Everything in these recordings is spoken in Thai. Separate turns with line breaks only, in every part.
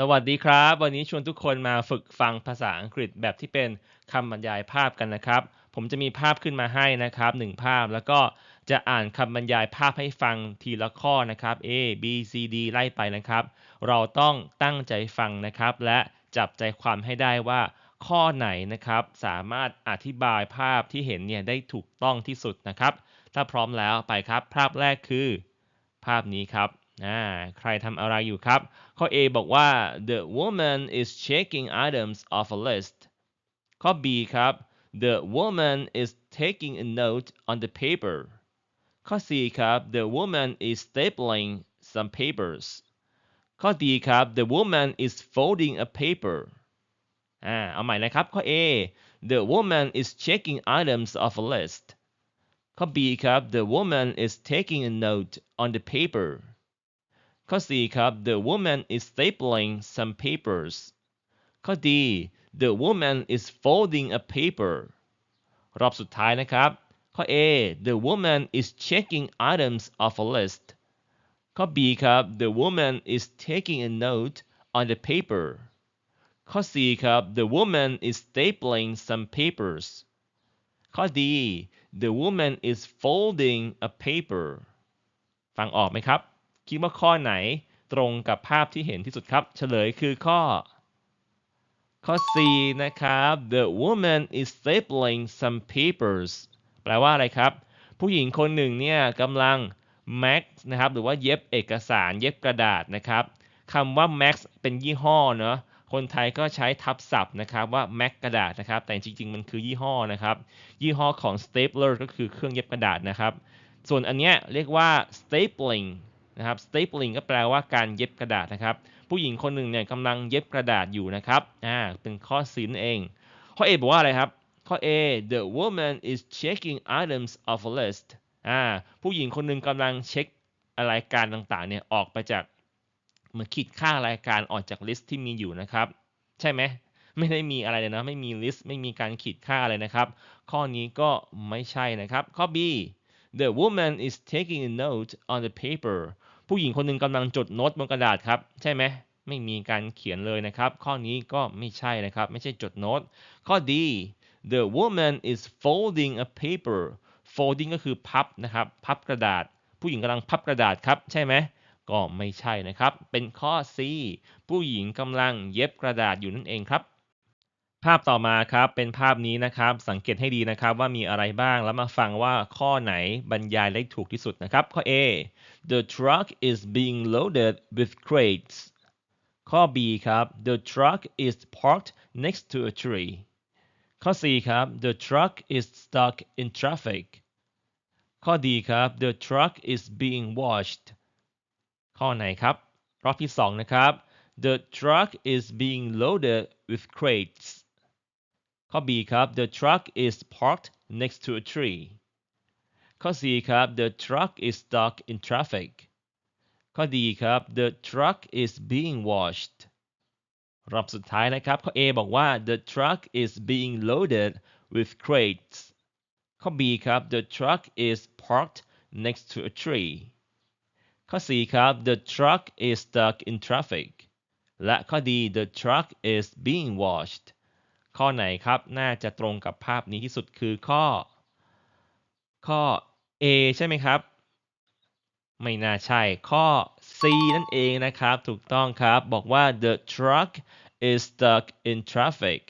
สวัสดีครับ วันนี้ชวนทุกคนมาฝึกฟังภาษาอังกฤษแบบที่เป็นคำบรรยายภาพกันนะครับ ผมจะมีภาพขึ้นมาให้นะครับหนึ่งภาพแล้วก็จะอ่านคำบรรยายภาพให้ฟังทีละข้อนะครับ A B C D ไล่ไปนะครับ เราต้องตั้งใจฟังนะครับ และจับใจความให้ได้ว่า ข้อไหนนะครับ สามารถอธิบายภาพที่เห็นเนี่ยได้ถูกต้องที่สุดนะครับ ถ้าพร้อมแล้วไปครับ ภาพแรกคือ ภาพนี้ครับ อ่าใครทำอะไรอยู่ครับ ข้อ A บอกว่า the woman is checking items off a list ข้อ B ครับ the woman is taking a note on the paper ข้อ C ครับ the woman is stapling some papers ข้อ D ครับ the woman is folding a paper อ่าเอาใหม่นะครับ ข้อ A the woman is checking items off a list ข้อ B ครับ the woman is taking a note on the paper ข้อ C ครับ the woman is stapling some papers ข้อ D the woman is folding a paper รอบสุดท้ายนะครับ ข้อ A the woman is checking items off a list ข้อ B ครับ the woman is taking a note on the paper ข้อ C ครับ the woman is stapling some papers ข้อ D the woman is folding a paper ฟังออกไหมครับ คิดว่าข้อไหนตรงกับภาพที่เห็นที่สุดครับ เฉลยคือข้อ ข้อ C นะครับ the woman is stapling some papers แปลว่าอะไรครับ ผู้หญิงคนหนึ่งเนี่ยกำลัง max นะครับ หรือว่าเย็บเอกสารเย็บกระดาษนะครับคำว่า max เป็นยี่ห้อเนาะคนไทยก็ใช้ทับศัพท์นะครับว่า max กระดาษนะครับ แต่จริงๆ มันคือยี่ห้อนะครับ ยี่ห้อของ stapler ก็คือเครื่องเย็บกระดาษนะครับ ส่วนอันเนี้ยเรียกว่า stapling นะครับ stapling ก็แปลว่าการเย็บกระดาษนะครับ ผู้หญิงคนหนึ่งเนี่ยกำลังเย็บกระดาษอยู่นะครับ อ่า เป็นข้อสีนเอง ข้อ A บอกว่าอะไรครับ ข้อ A the woman is checking items of a list อ่า ผู้หญิงคนหนึ่งกำลังเช็ครายการต่างๆ เนี่ยออกไปจากเหมือนขีดค่ารายการออกจากลิสต์ที่มีอยู่นะครับ ใช่ไหมไม่ได้มีอะไรเลยนะ ไม่มีลิสต์ ไม่มีการขีดค่าเลยนะครับ ข้อนี้ก็ไม่ใช่นะครับ ข้อ B the woman is taking a note on the paper ผู้หญิงคนหนึ่งกำลังจดโน้ตบนกระดาษครับ ใช่ไหมไม่มีการเขียนเลยนะครับ ข้อนี้ก็ไม่ใช่นะครับ ไม่ใช่จดโน้ต ข้อ D the woman is folding a paper folding ก็คือพับนะครับ พับกระดาษ ผู้หญิงกำลังพับกระดาษครับ ใช่ไหมก็ไม่ใช่นะครับ เป็นข้อ C ผู้หญิงกำลังเย็บกระดาษอยู่นั่นเองครับ ภาพต่อมาครับเป็นภาพนี้นะครับ สังเกตให้ดีนะครับว่ามีอะไรบ้างแล้วมาฟังว่าข้อไหนบรรยายได้ถูกที่สุดนะครับ ข้อ A the truck is being loaded with crates ข้อ B ครับ the truck is parked next to a tree ข้อ C ครับ the truck is stuck in traffic ข้อ D ครับ the truck is being washed ข้อไหนครับรอบที่ 2 นะครับ the truck is being loaded with crates ข้อ B ครับ the truck is parked next to a tree ข้อ C ครับ the truck is stuck in traffic ข้อ D ครับ the truck is being washed รอบสุดท้ายนะครับ ข้อ A บอกว่า the truck is being loaded with crates ข้อ B ครับ the truck is parked next to a tree ข้อ C ครับ the truck is stuck in traffic และข้อ D the truck is being washed ข้อไหนครับ น่าจะตรงกับภาพนี้ที่สุดคือข้อ ข้อ A ใช่ไหมครับ ไม่น่าใช่ ข้อ C นั่นเองนะครับ ถูกต้องครับ บอกว่า the truck is stuck in traffic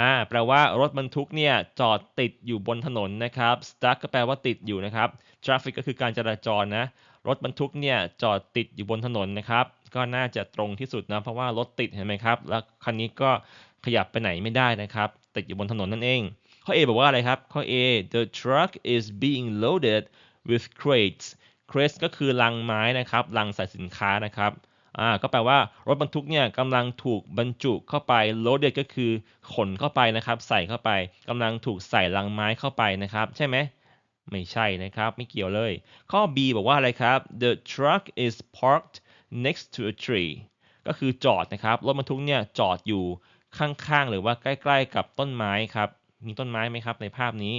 อ่า แปลว่ารถบรรทุกเนี่ยจอดติดอยู่บนถนนนะครับ stuck ก็แปลว่าติดอยู่นะครับ traffic ก็คือการจราจรนะ รถบรรทุกเนี่ยจอดติดอยู่บนถนนนะครับ ก็น่าจะตรงที่สุดนะ เพราะว่ารถติดเห็นไหมครับ แล้วคันนี้ก็ ขยับไปไหนไม่ได้นะครับติดอยู่บนถนนนั่นเอง ข้อ A บอกว่าอะไรครับ ข้อ A the truck is being loaded with crates crates ก็คือลังไม้นะครับลังใส่สินค้านะครับอ่าก็แปลว่ารถบรรทุกเนี่ยกำลังถูกบรรจุเข้าไป loaded ก็คือขนเข้าไปนะครับ ใส่เข้าไปกำลังถูกใส่ลังไม้เข้าไปนะครับ ใช่ไหมไม่ใช่นะครับ ไม่เกี่ยวเลย ข้อ B บอกว่าอะไรครับ the truck is parked next to a tree ก็คือจอดนะครับ รถบรรทุกเนี่ยจอดอยู่ ข้างๆ หรือว่าใกล้ ๆ กับต้นไม้ครับ มีต้นไม้ไหมครับในภาพนี้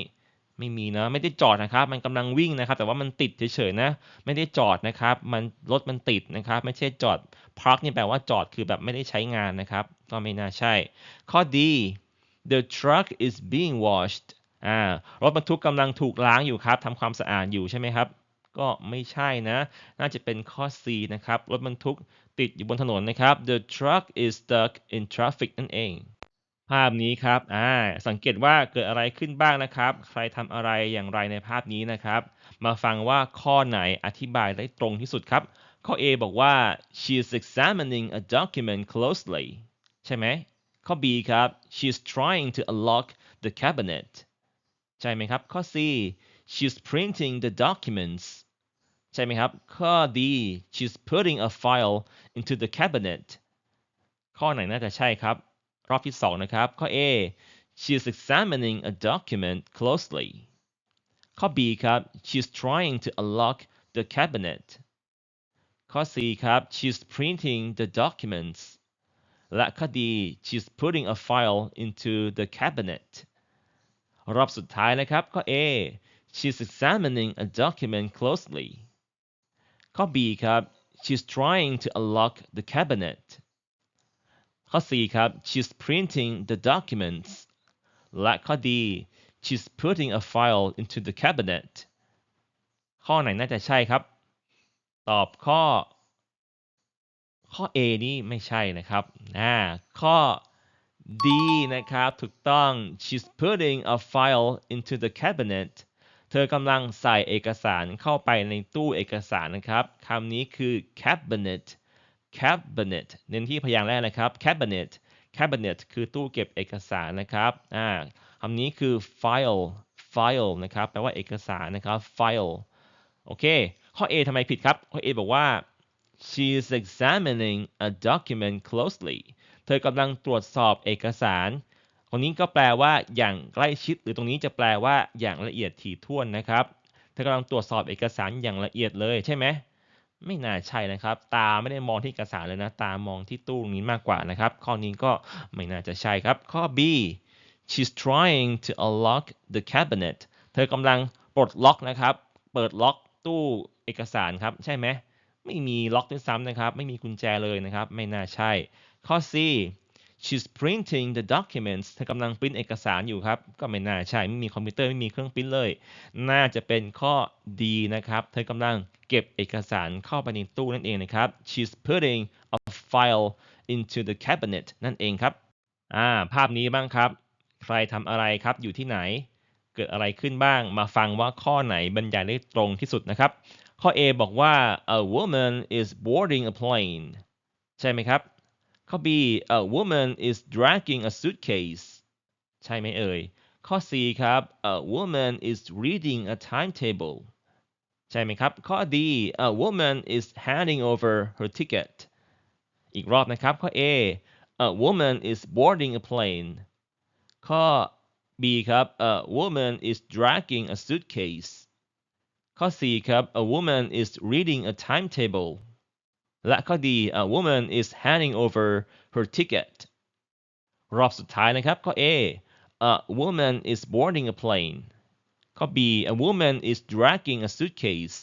ไม่มีนะ ไม่ได้จอดนะครับ มันกำลังวิ่งนะครับ แต่ว่ามันติดเฉยๆนะ ไม่ได้จอดนะครับ มันรถมันติดนะครับ ไม่ใช่จอด park นี่แปลว่าจอดคือแบบไม่ได้ใช้งานนะครับ ก็ไม่น่าใช่ ข้อ D the truck is being washed อ่ารถบรรทุกกำลังถูกล้างอยู่ครับทำความสะอาดอยู่ใช่ไหมครับ ก็ไม่ใช่นะ น่าจะเป็นข้อ C นะครับ รถบรรทุกติดอยู่บนถนนนะครับ the truck is stuck in traffic นั่นเอง ภาพนี้ครับ อ่า สังเกตว่าเกิดอะไรขึ้นบ้างนะครับ ใครทำอะไรอย่างไรในภาพนี้นะครับ มาฟังว่าข้อไหนอธิบายได้ตรงที่สุดครับ ข้อ A บอกว่า she is examining a document closely ใช่ไหม ข้อ B ครับ she is trying to unlock the cabinet ใช่ไหมครับ ข้อ C she's printing the documents ใช่ไหมครับ ข้อ D she's putting a file into the cabinet ข้อไหนน่าจะใช่ครับ รอบที่สองนะครับ ข้อ A she's examining a document closely ข้อ B ครับ she's trying to unlock the cabinet ข้อ C ครับ she's printing the documents และข้อ D she's putting a file into the cabinet รอบสุดท้ายนะครับ ข้อ A she's examining a document closely ข้อ B ครับ she's trying to unlock the cabinet ข้อ C ครับ she's printing the documents และข้อ D she's putting a file into the cabinet ข้อไหนน่าจะใช่ครับ ตอบข้อ ข้อ A นี่ไม่ใช่นะครับอ่าข้อ D นะครับ ถูกต้อง she's putting a file into the cabinet เธอกำลังใส่เอกสารเข้าไปในตู้เอกสารนะครับคำนี้คือ cabinet cabinet เน้นที่พยางค์แรกนะครับ cabinet cabinet คือตู้เก็บเอกสารนะครับอ่าคำนี้คือ file file นะครับแปลว่าเอกสารนะครับ file โอเค ข้อ A ทำไมผิดครับ ข้อ A บอกว่า she is examining a document closely เธอกำลังตรวจสอบเอกสาร ตรงนี้ก็แปลว่าอย่างใกล้ชิด หรือตรงนี้จะแปลว่าอย่างละเอียดถี่ถ้วนนะครับเธอกำลังตรวจสอบเอกสารอย่างละเอียดเลยใช่ไหมไม่น่าใช่นะครับ ตาไม่ได้มองที่เอกสารเลยนะ ตามองที่ตู้นี้มากกว่านะครับ ข้อนี้ก็ไม่น่าจะใช่ครับ ข้อ B she's trying to unlock the cabinet เธอกำลังปลดล็อกนะครับ เปิดล็อกตู้เอกสารครับ ใช่ไหม ไม่มีล็อกด้วยซ้ำนะครับ ไม่มีกุญแจเลยนะครับ ไม่น่าใช่ ข้อ C she's printing the documents เธอกำลังปริ้นเอกสารอยู่ครับ ก็ไม่น่าใช่ ไม่มีคอมพิวเตอร์ ไม่มีเครื่องปริ้นเลย น่าจะเป็นข้อ D นะครับ เธอกำลังเก็บเอกสารเข้าไปในตู้นั่นเองนะครับ she's putting a file into the cabinet นั่นเองครับ อ่า ภาพนี้บ้างครับ ใครทำอะไรครับ อยู่ที่ไหน เกิดอะไรขึ้นบ้าง มาฟังว่าข้อไหนบรรยายได้ตรงที่สุดนะครับ ข้อ A บอกว่า a woman is boarding a plane ใช่ไหมครับ ข้อ B a woman is dragging a suitcase ใช่ไหมเอ่ย ข้อ C ครับ a woman is reading a timetable ใช่ไหมครับ ข้อ D a woman is handing over her ticket อีกรอบนะครับ ข้อ A a woman is boarding a plane ข้อ B ครับ a woman is dragging a suitcase ข้อ C ครับ a woman is reading a timetable และข้อ D a woman is handing over her ticket รอบสุดท้ายนะครับข้อ A a woman is boarding a plane ข้อ B a woman is dragging a suitcase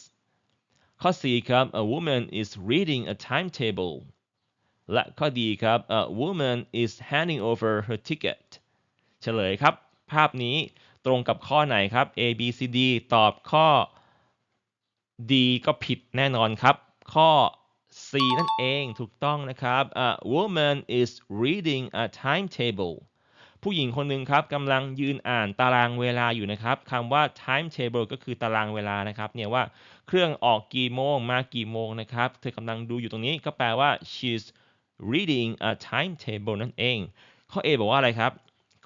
ข้อ C ครับ a woman is reading a timetable และข้อ D ครับ a woman is handing over her ticket เฉลยครับ ภาพนี้ตรงกับข้อไหนครับ A B C D ตอบข้อ D ก็ผิดแน่นอนครับ ข้อ C นั่นเองถูกต้องนะครับ A woman is reading a timetable ผู้หญิงคนหนึ่งครับกำลังยืนอ่านตารางเวลาอยู่นะครับคำว่า timetable ก็คือตารางเวลานะครับเนี่ยว่าเครื่องออกกี่โมงมากี่โมงนะครับเธอกำลังดูอยู่ตรงนี้ก็แปลว่า she's reading a timetable นั่นเอง ข้อ A บอกว่าอะไรครับ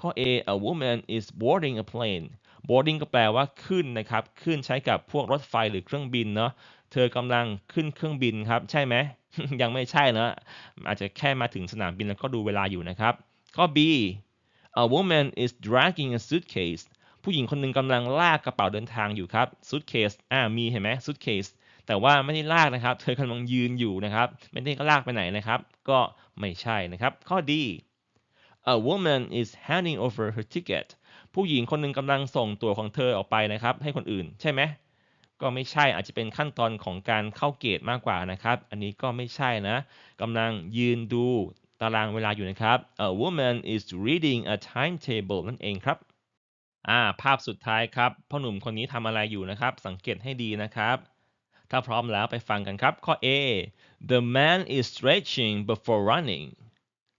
ข้อ A a woman is boarding a plane boarding ก็แปลว่าขึ้นนะครับ ขึ้นใช้กับพวกรถไฟหรือเครื่องบินเนาะ เธอกำลังขึ้นเครื่องบินครับ ใช่ไหม ยังไม่ใช่นะอาจจะแค่มาถึงสนามบินแล้วก็ดูเวลาอยู่นะครับ ข้อ B a woman is dragging a suitcase ผู้หญิงคนหนึ่งกำลังลากกระเป๋าเดินทางอยู่ครับ suitcase อ่ามีเห็นไหม suitcase แต่ว่าไม่ได้ลากนะครับ เธอกำลังยืนอยู่นะครับ ไม่ได้ลากไปไหนนะครับ ก็ไม่ใช่นะครับ ข้อ D a woman is handing over her ticket ผู้หญิงคนหนึ่งกำลังส่งตั๋วของเธอออกไปนะครับ ให้คนอื่นใช่ไหม ก็ไม่ใช่อาจจะเป็นขั้นตอนของการเข้าเกตมากกว่านะครับ อันนี้ก็ไม่ใช่นะกำลังยืนดูตารางเวลาอยู่นะครับ A woman is reading a timetable นั่นเองครับอ่าภาพสุดท้ายครับพ่อหนุ่มคนนี้ทำอะไรอยู่นะครับ สังเกตให้ดีนะครับ ถ้าพร้อมแล้วไปฟังกันครับ ข้อ A the man is stretching before running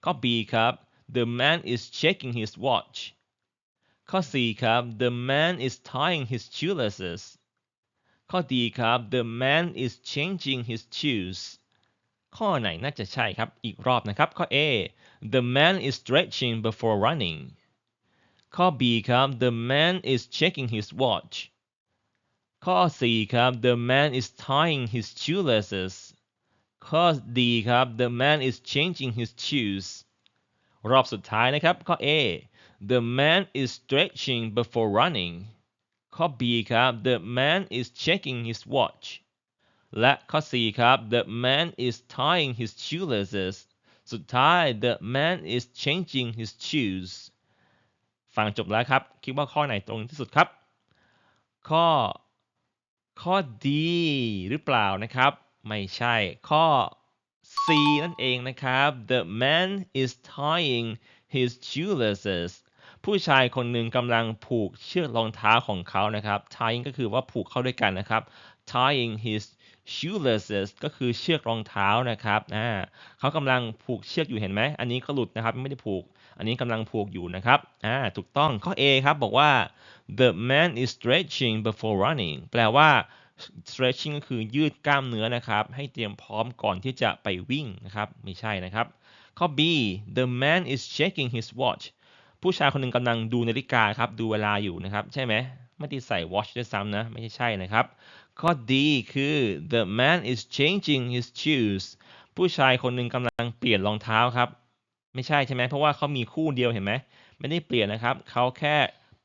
ข้อ B ครับ the man is checking his watch ข้อ C ครับ the man is tying his shoelaces ข้อ D ครับ the man is changing his shoes ข้อไหนน่าจะใช่ครับ อีกรอบนะครับ ข้อ A the man is stretching before running ข้อ B ครับ the man is checking his watch ข้อ C ครับ the man is tying his shoelaces ข้อ D ครับ the man is changing his shoes รอบสุดท้ายนะครับ ข้อ A the man is stretching before running ข้อ B ครับ the man is checking his watch และข้อ C ครับ the man is tying his shoelaces สุดท้าย the man is changing his shoes ฟังจบแล้วครับ คิดว่าข้อไหนตรงที่สุดครับ ข้อ ข้อ D หรือเปล่านะครับ ไม่ใช่ ข้อ C นั่นเองนะครับ the man is tying his shoelaces ผู้ชายคนหนึ่งกำลังผูกเชือกรองเท้าของเขานะครับ tying ก็คือว่าผูกเข้าด้วยกันนะครับ tying his shoelaces ก็คือเชือกรองเท้านะครับอ่าเขากำลังผูกเชือกอยู่เห็นไหม อันนี้ก็หลุดนะครับไม่ได้ผูก อันนี้กำลังผูกอยู่นะครับอ่าถูกต้องข้อ A ครับบอกว่า the man is stretching before running แปลว่า stretching ก็คือยืดกล้ามเนื้อนะครับ ให้เตรียมพร้อมก่อนที่จะไปวิ่งนะครับ ไม่ใช่นะครับ ข้อ B the man is checking his watch ผู้ชายคนหนึ่งกำลังดูนาฬิกาครับดูเวลาอยู่นะครับ ใช่ไหมไม่ได้ใส่ watch ด้วยซ้ำนะ ไม่ใช่ใช่นะครับ ข้อ D คือ the man is changing his shoes ผู้ชายคนหนึ่งกำลังเปลี่ยนรองเท้าครับ ไม่ใช่ใช่ไหมเพราะว่าเขามีคู่เดียวเห็นไหมไม่ได้เปลี่ยนนะครับ เขาแค่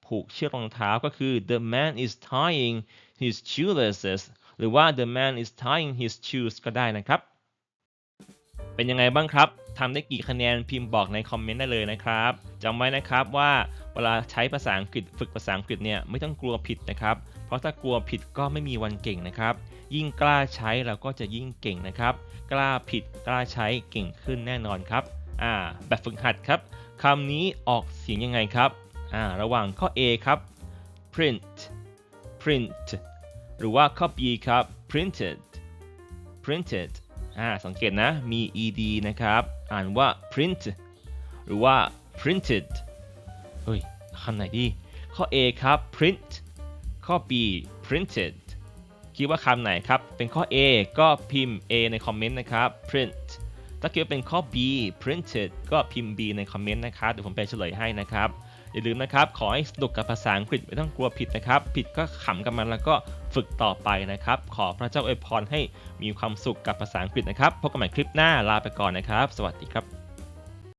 ผูกเชือกรองเท้าก็คือ the man is tying his shoelaces หรือว่า the man is tying his shoes ก็ได้นะครับ เป็นยังไงบ้างครับ ทำได้กี่คะแนนพิมพ์บอกในคอมเมนต์ได้เลยนะครับจำไว้นะครับว่าเวลาใช้ภาษาอังกฤษฝึกภาษาอังกฤษเนี่ยไม่ต้องกลัวผิดนะครับ เพราะถ้ากลัวผิดก็ไม่มีวันเก่งนะครับ ยิ่งกล้าใช้เราก็จะยิ่งเก่งนะครับ กล้าผิดกล้าใช้เก่งขึ้นแน่นอนครับอ่าแบบฝึกหัดครับคำนี้ออกเสียงยังไงครับอ่าระหว่างข้อ A ครับ print print หรือว่าข้อ B ครับ printed printed อ่าสังเกตนะ มี ed นะครับ อ่านว่า print หรือว่า printed เฮ้ยคำไหนดี ข้อ A ครับ print ข้อ B printed คิดว่าคำไหนครับ เป็นข้อ A ก็พิมพ์ A ในคอมเมนต์นะครับ print ถ้าคิดว่าเป็นข้อ B printed ก็พิมพ์ B ในคอมเมนต์นะครับ เดี๋ยวผมไปเฉลยให้นะครับ อย่าลืมนะครับ ขอให้สนุกกับภาษาอังกฤษไม่ต้องกลัวผิดนะครับ ผิดก็ขำกับมันแล้วก็ฝึกต่อไปนะครับ ขอพระเจ้าอวยพรให้มีความสุขกับภาษาอังกฤษนะครับ พบกันใหม่คลิปหน้าลาไปก่อนนะครับ สวัสดีครับ